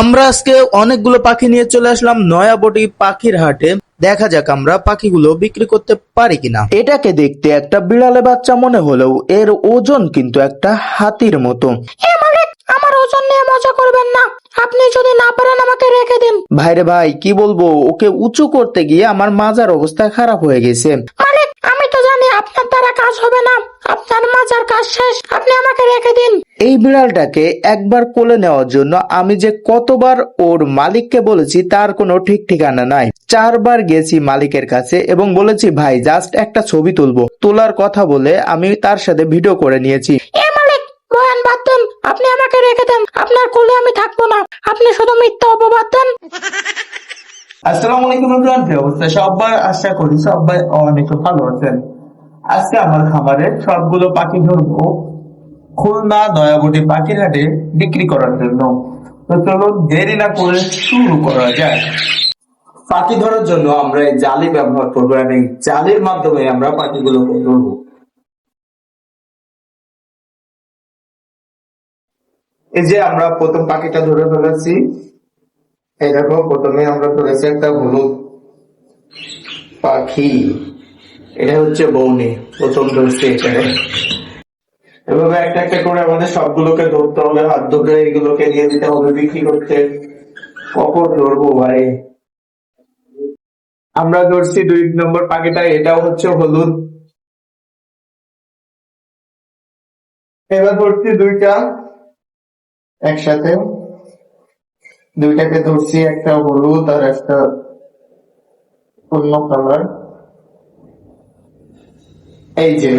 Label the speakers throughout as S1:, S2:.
S1: আমরা আজকে অনেকগুলো পাখি নিয়ে চলে আসলাম নয়াবটি পাখির হাটে। দেখা যাক আমরা পাখিগুলো বিক্রি করতে পারি কিনা। এটাকে দেখতে একটা বিড়ালে বাচ্চা মনে হলেও এর ওজন কিন্তু একটা হাতির মতো।
S2: আমার ওজন নিয়ে মজা করবেন না। আপনি যদি না পারেন আমাকে রেখে দিন।
S1: ভাইরে ভাই কি বলব? ওকে উঁচু করতে গিয়ে আমার মাজার অবস্থা খারাপ হয়ে গেছে।
S2: মালিক আমি তো জানি আপনার দ্বারা কাজ হবে না। আপনার মাজার কাজ শেষ। আপনি আমাকে রেখে দিন।
S1: এই বিড়ালটাকে একবার কোলে নেওয়ার জন্য আমি যে কতবার ওর মালিককে বলেছি তার কোনো ঠিক ঠিকানা নাই। চারবার গেছি মালিকের কাছে এবং বলেছি ভাই জাস্ট একটা ছবি তুলবো। তোলার কথা বলে আমি তার সাথে ভিডিও করে নিয়েছি।
S2: এ বাদ দেন আপনি আমাকে রেখে দেন। আপনার কোলে আমি থাকব না। আপনি শুধু মিথ্যা অপবাদ দেন।
S3: আসসালামু আলাইকুম এভরিওয়ান কি অবস্থা? সবাই আশা করি সবাই অনেক ভালো আছেন। আজকে আমার খামারে সবগুলো পাখি ধরবো। খুলনা দয়াবটি পাখির হাটে বিক্রি করার জন্য। তো চলুন দেরি না করে শুরু করা যাক। পাখি ধরার জন্য আমরা এই জালি ব্যবহার করব এবং এই জালির মাধ্যমে আমরা পাখিগুলোকে ধরবো। এই যে আমরা প্রথম পাখিটা ধরে ফেলেছি। এই দেখো, প্রথমে আমরা ধরেছি একটা হলুদ পাখি। এটা হচ্ছে বৌনি, প্রথম ধরছি এখানে এভাবে একটা একটা করে আমাদের সবগুলোকে ধরতে হবে, হাত ধরে এগুলোকে নিয়ে দিতে হবে, বিক্রি করতে। কখন ধরবো ভাই। আমরা ধরছি দুই নম্বর পাখিটা, এটাও হচ্ছে হলুদ। এবার ধরছি দুইটা একসাথে। দুইটাকে ধরছি, একটা হলুদ আর একটা অন্য কালার এই যে।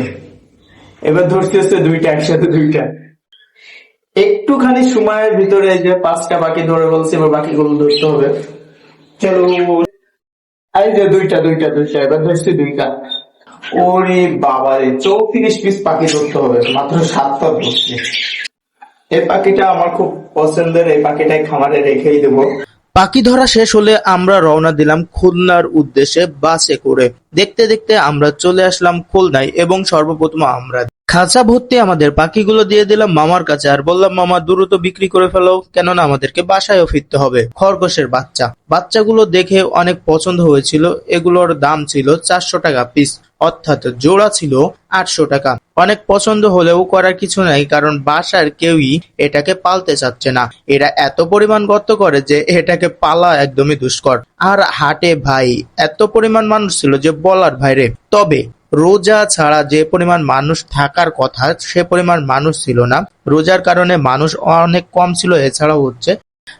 S3: এবার ধরছি হচ্ছে দুইটা, একসাথে দুইটা। একটুখানি সময়ের ভিতরে যে পাঁচটা বাকি ধরে বলছি, এবার বাকিগুলো ধরতে হবে। চলো, এই যে দুইটা দুইটা দুইটা, এবার ধরছি দুইটা। ওরে বাবারে চৌত্রিশ পিস পাখি ধরতে হবে, মাত্র সাতটা এই পাখিটা আমার খুব পছন্দের, এই পাখিটাই খামারে রেখেই দেবো।
S1: পাখি ধরা শেষ হলে আমরা রওনা দিলাম খুলনার উদ্দেশ্যে বাসে করে। দেখতে দেখতে আমরা চলে আসলাম খুলনায়, এবং সর্বপ্রথম আমরা খাঁচা ভর্তি আমাদের পাখিগুলো দিয়ে দিলাম মামার কাছে আর বললাম, মামা, দ্রুত বিক্রি করে ফেলো, কেননা আমাদেরকে বাসায়ও ফিরতে হবে। খরগোশের বাচ্চা। বাচ্চাগুলো দেখে অনেক পছন্দ হয়েছিল। এগুলোর দাম ছিল চারশো টাকা পিস অর্থাৎ জোড়া ছিল আটশো টাকা। অনেক পছন্দ হলেও করার কিছু নাই, কারণ বাসার কেউই এটাকে পালতে চাচ্ছে না। এরা এত পরিমাণ গর্ত করে যে এটাকে পালা একদমই দুষ্কর। আর হাটে ভাই, এত পরিমাণ মানুষ ছিল যে বলার বাইরে। তবে রোজা ছাড়া যে পরিমাণ মানুষ থাকার কথা, সে পরিমাণ মানুষ ছিল না। রোজার কারণে মানুষ অনেক কম ছিল। এছাড়াও হচ্ছে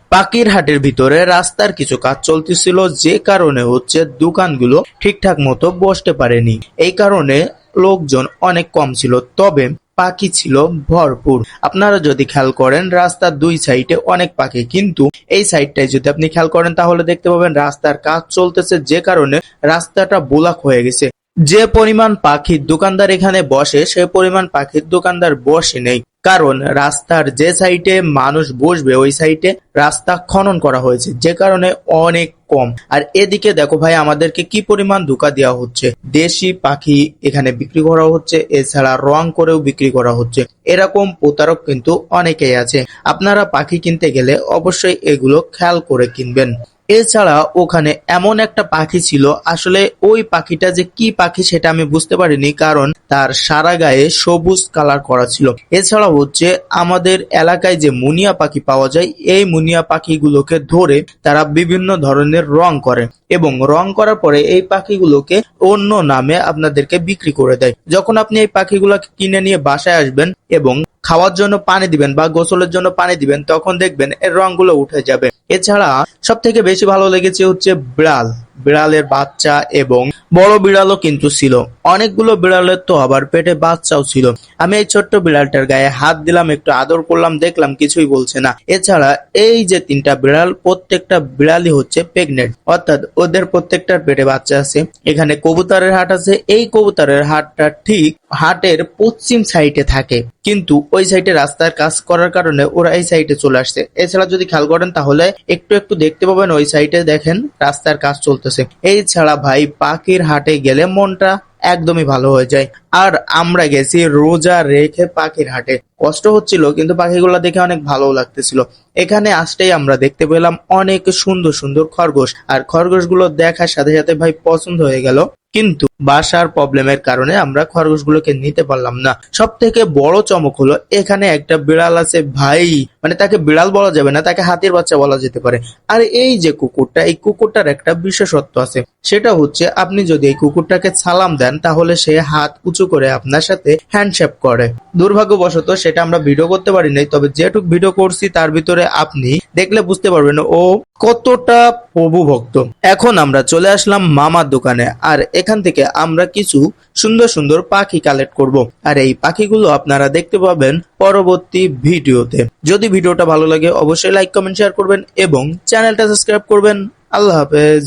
S1: পাকির হাটের ভিতরে রাস্তার কিছু কাজ চলতেছিল। যে কারণে হচ্ছে দোকানগুলো ঠিকঠাক মতো বসতে পারেনি। এই কারণে লোকজন অনেক কম ছিল। তবে পাখি ছিল ভরপুর। আপনারা যদি খেয়াল করেন, রাস্তার দুই সাইডে অনেক পাখি। কিন্তু এই সাইডটায় যদি আপনি খেয়াল করেন, তাহলে দেখতে পাবেন রাস্তার কাজ চলতেছে। যে কারণে রাস্তাটা বোলাক হয়ে গেছে। যে পরিমাণ পাখির দোকানদার এখানে বসে, সে পরিমাণ পাখির দোকানদার বসে নেই। কারণ রাস্তার যে সাইডে মানুষ বসবে, ওই সাইডে রাস্তা খনন করা হয়েছে, যে কারণে অনেক কম। আর এদিকে দেখো ভাই, আমাদেরকে কি পরিমাণ ধোকা দেওয়া হচ্ছে? দেশি পাখি এখানে বিক্রি করা হচ্ছে, এছাড়া রং করেও বিক্রি করা হচ্ছে। এরকম প্রতারক কিন্তু অনেকেই আছে। আপনারা পাখি কিনতে গেলে অবশ্যই এগুলো খেয়াল করে কিনবেন। এছাড়া ওখানে এমন একটা পাখি ছিল, আসলে ওই পাখিটা যে কি পাখি সেটা আমি বুঝতে পারিনি, কারণ তার সারা গায়ে সবুজ কালার করা ছিল। এছাড়া হচ্ছে আমাদের এলাকায় যে মুনিয়া পাখি পাওয়া যায়, এই মুনিয়া পাখিগুলোকে ধরে তারা বিভিন্ন ধরনের রং করে এবং রং করার পরে এই পাখিগুলোকে অন্য নামে আপনাদেরকে বিক্রি করে দেয়। যখন আপনি এই পাখিগুলোকে কিনে নিয়ে বাসায় আসবেন এবং খাওয়ার জন্য পানি দিবেন বা গোসলের জন্য পানি দিবেন, তখন দেখবেন এর রংগুলো উঠে যাবে। এছাড়া সব থেকে বেশি ভালো লেগেছে হচ্ছে বিড়াল। বিড়ালের বাচ্চা এবং বড় বিড়ালও কিন্তু ছিল। অনেকগুলো বিড়ালের তো আবার পেটে বাচ্চাও ছিল। আমি এই ছোট্ট বিড়ালটার গায়ে হাত দিলাম, একটু আদর করলাম, দেখলাম কিছুই বলছে না। এছাড়া এই যে তিনটা বিড়াল, প্রত্যেকটা বিড়ালই হচ্ছে প্রেগনেন্ট অর্থাৎ ওদের প্রত্যেকটার পেটে বাচ্চা আছে। এখানে কবুতরের হাট আছে। এই কবুতরের হাটটা ঠিক হাটের পশ্চিম সাইডে থাকে। কিন্তু ওই সাইডে রাস্তার কাজ করার কারণে ওরা এই সাইডে চলে আসছে। এছাড়া যদি খেয়াল করেন, তাহলে একটু একটু দেখতে পাবেন ওই সাইডে দেখেন রাস্তার কাজ চলতেছে। এই ছাড়া ভাই, পাখির হাটে গেলে মনটা একদমই ভালো হয়ে যায়। আর আমরা গেছি রোজা রেখে পাখির হাটে। কষ্ট হচ্ছিল, কিন্তু পাখিগুলো দেখে অনেক ভালো লাগতেছিল। এখানে আসতেই আমরা দেখতে পেলাম অনেক সুন্দর সুন্দর খরগোশ। আর খরগোশগুলো দেখার সাথে সাথে ভাই পছন্দ হয়ে গেল। কিন্তু বাসার প্রবলেমের কারণে আমরা খরগোশগুলোকে নিতে পারলাম না। সব থেকে বড় চমক হলো, এখানে একটা বিড়াল আছে ভাই। মানে তাকে বিড়াল বলা যাবে না, তাকে হাতির বাচ্চা বলা যেতে পারে। আর এই যে কুকুরটা, এই কুকুরটার একটা বিশেষত্ব আছে। সেটা হচ্ছে, আপনি যদি এই কুকুরটাকে সালাম দেন, তাহলে সে হাত উঁচু করে আপনার সাথে হ্যান্ডশেপ করে। দুর্ভাগ্যবশত সেটা আমরা ভিডিও করতে পারি নাই, তবে যেটুক ভিডিও করছি, তার ভিতরে আপনি দেখলে বুঝতে পারবেন, ও কতটা প্রভু ভক্ত এখন আমরা চলে আসলাম মামার দোকানে, আর এখান থেকে আমরা কিছু সুন্দর সুন্দর পাখি কালেক্ট করব। আর এই পাখিগুলো আপনারা দেখতে পাবেন পরবর্তী ভিডিওতে। যদি ভিডিওটা ভালো লাগে, অবশ্যই লাইক কমেন্ট শেয়ার করবেন এবং চ্যানেলটা সাবস্ক্রাইব করবেন। আল্লাহ হাফেজ।